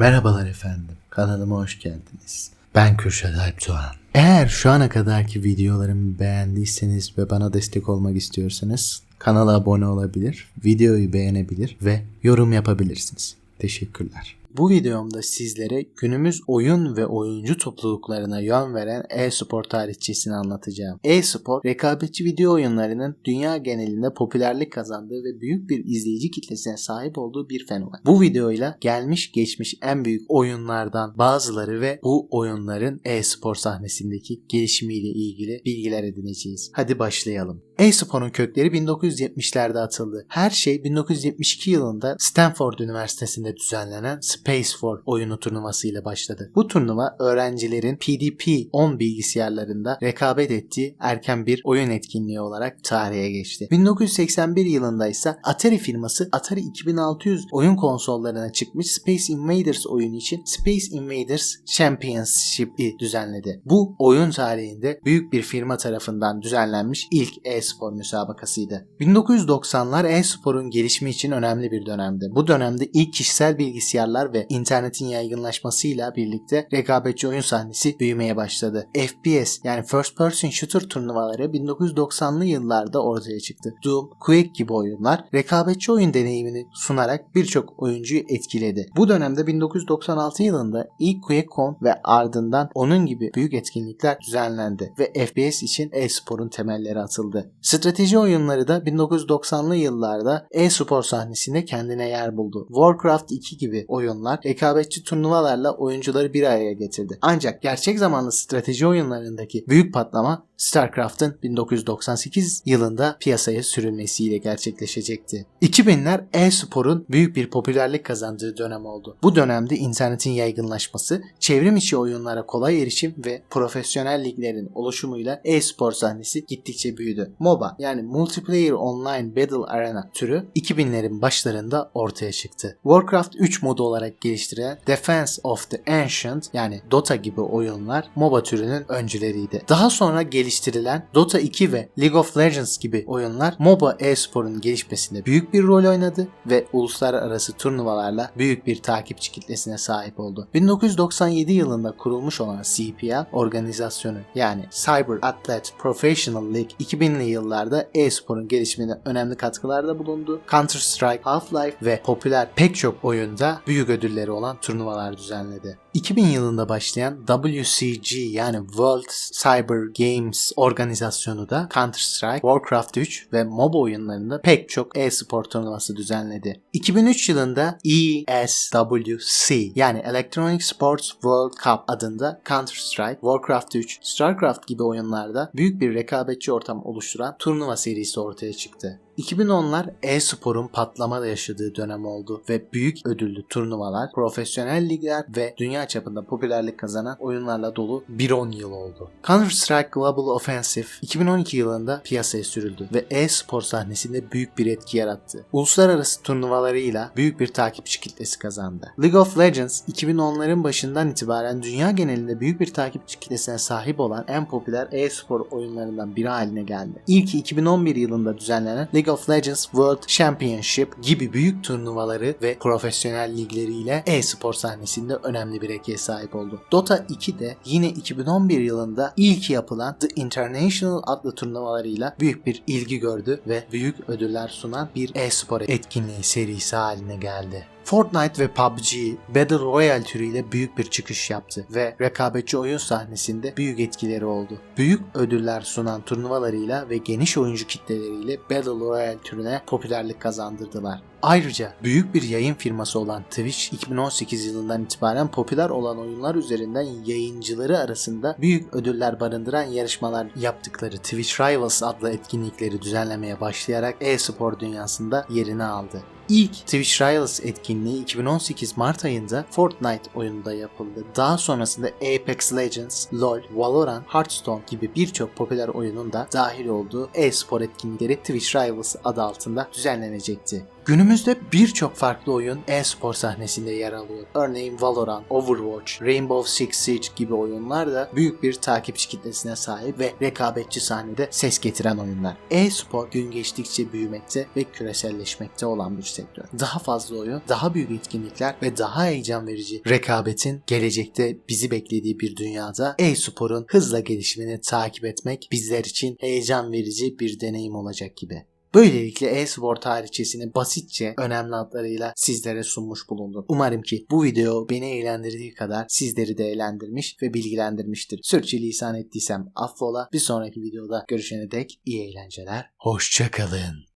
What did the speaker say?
Merhabalar efendim. Kanalıma hoş geldiniz. Ben Kürşat Alp. Eğer şu ana kadarki videolarımı beğendiyseniz ve bana destek olmak istiyorsanız kanala abone olabilir, videoyu beğenebilir ve yorum yapabilirsiniz. Teşekkürler. Bu videomda sizlere günümüz oyun ve oyuncu topluluklarına yön veren e-spor tarihçesini anlatacağım. E-spor, rekabetçi video oyunlarının dünya genelinde popülerlik kazandığı ve büyük bir izleyici kitlesine sahip olduğu bir fenomen. Bu videoyla gelmiş geçmiş en büyük oyunlardan bazıları ve bu oyunların e-spor sahnesindeki gelişimiyle ilgili bilgiler edineceğiz. Hadi başlayalım. E-sporun kökleri 1970'lerde atıldı. Her şey 1972 yılında Stanford Üniversitesi'nde düzenlenen Space for oyunu turnuvası ile başladı. Bu turnuva öğrencilerin PDP-10 bilgisayarlarında rekabet ettiği erken bir oyun etkinliği olarak tarihe geçti. 1981 yılında ise Atari firması Atari 2600 oyun konsollarına çıkmış Space Invaders oyunu için Space Invaders Championship'i düzenledi. Bu oyun tarihinde büyük bir firma tarafından düzenlenmiş ilk e-spor müsabakasıydı. 1990'lar e-sporun gelişimi için önemli bir dönemdi. Bu dönemde ilk kişisel bilgisayarlar ve internetin yaygınlaşmasıyla birlikte rekabetçi oyun sahnesi büyümeye başladı. FPS yani First Person Shooter turnuvaları 1990'lı yıllarda ortaya çıktı. Doom, Quake gibi oyunlar rekabetçi oyun deneyimini sunarak birçok oyuncuyu etkiledi. Bu dönemde 1996 yılında ilk QuakeCon ve ardından onun gibi büyük etkinlikler düzenlendi ve FPS için e-sporun temelleri atıldı. Strateji oyunları da 1990'lı yıllarda e-spor sahnesinde kendine yer buldu. Warcraft 2 gibi oyunlar rekabetçi turnuvalarla oyuncuları bir araya getirdi. Ancak gerçek zamanlı strateji oyunlarındaki büyük patlama StarCraft'ın 1998 yılında piyasaya sürülmesiyle gerçekleşecekti. 2000'ler e-sporun büyük bir popülerlik kazandığı dönem oldu. Bu dönemde internetin yaygınlaşması, çevrim içi oyunlara kolay erişim ve profesyonel liglerin oluşumuyla e-spor sahnesi gittikçe büyüdü. MOBA yani Multiplayer Online Battle Arena türü 2000'lerin başlarında ortaya çıktı. Warcraft 3 modu olarak geliştirilen Defense of the Ancient yani Dota gibi oyunlar MOBA türünün öncüleriydi. Daha sonra geliştirilen Dota 2 ve League of Legends gibi oyunlar MOBA e-sporun gelişmesinde büyük bir rol oynadı ve uluslararası turnuvalarla büyük bir takipçi kitlesine sahip oldu. 1997 yılında kurulmuş olan CPL organizasyonu yani Cyber Athlete Professional League 2000'li yıllarda e-sporun gelişimine önemli katkılarda bulundu. Counter Strike, Half-Life ve popüler pek çok oyunda büyük ödülleri olan turnuvalar düzenledi. 2000 yılında başlayan WCG yani World Cyber Games organizasyonu da Counter Strike, Warcraft 3 ve MOBA oyunlarında pek çok e-spor turnuvası düzenledi. 2003 yılında ESWC yani Electronic Sports World Cup adında Counter Strike, Warcraft 3, StarCraft gibi oyunlarda büyük bir rekabetçi ortam oluşturan turnuva serisi ortaya çıktı. 2010'lar e-sporun patlama yaşadığı dönem oldu ve büyük ödüllü turnuvalar, profesyonel ligler ve dünya çapında popülerlik kazanan oyunlarla dolu bir 10 yıl oldu. Counter-Strike Global Offensive 2012 yılında piyasaya sürüldü ve e-spor sahnesinde büyük bir etki yarattı. Uluslararası turnuvalarıyla büyük bir takipçi kitlesi kazandı. League of Legends 2010'ların başından itibaren dünya genelinde büyük bir takipçi kitlesine sahip olan en popüler e-spor oyunlarından biri haline geldi. İlki 2011 yılında düzenlenen League of Legends World Championship gibi büyük turnuvaları ve profesyonel ligleriyle e-spor sahnesinde önemli bir etkiye sahip oldu. Dota 2 de yine 2011 yılında ilk yapılan The International adlı turnuvalarıyla büyük bir ilgi gördü ve büyük ödüller sunan bir e-spor etkinliği serisi haline geldi. Fortnite ve PUBG Battle Royale türüyle büyük bir çıkış yaptı ve rekabetçi oyun sahnesinde büyük etkileri oldu. Büyük ödüller sunan turnuvalarıyla ve geniş oyuncu kitleleriyle Battle Royale türüne popülerlik kazandırdılar. Ayrıca büyük bir yayın firması olan Twitch 2018 yılından itibaren popüler olan oyunlar üzerinden yayıncıları arasında büyük ödüller barındıran yarışmalar yaptıkları Twitch Rivals adlı etkinlikleri düzenlemeye başlayarak e-spor dünyasında yerini aldı. İlk Twitch Rivals etkinliği 2018 Mart ayında Fortnite oyununda yapıldı. Daha sonrasında Apex Legends, LoL, Valorant, Hearthstone gibi birçok popüler oyunun da dahil olduğu e-spor etkinlikleri Twitch Rivals adı altında düzenlenecekti. Günümüzde birçok farklı oyun e-spor sahnesinde yer alıyor. Örneğin Valorant, Overwatch, Rainbow Six Siege gibi oyunlar da büyük bir takipçi kitlesine sahip ve rekabetçi sahnede ses getiren oyunlar. E-spor gün geçtikçe büyümekte ve küreselleşmekte olan bir sektör. Daha fazla oyun, daha büyük etkinlikler ve daha heyecan verici rekabetin gelecekte bizi beklediği bir dünyada e-sporun hızla gelişimini takip etmek bizler için heyecan verici bir deneyim olacak gibi. Böylelikle e-spor tarihçesini basitçe önemli adlarıyla sizlere sunmuş bulundum. Umarım ki bu video beni eğlendirdiği kadar sizleri de eğlendirmiş ve bilgilendirmiştir. Sürçülisan ettiysem affola. Bir sonraki videoda görüşene dek iyi eğlenceler. Hoşçakalın.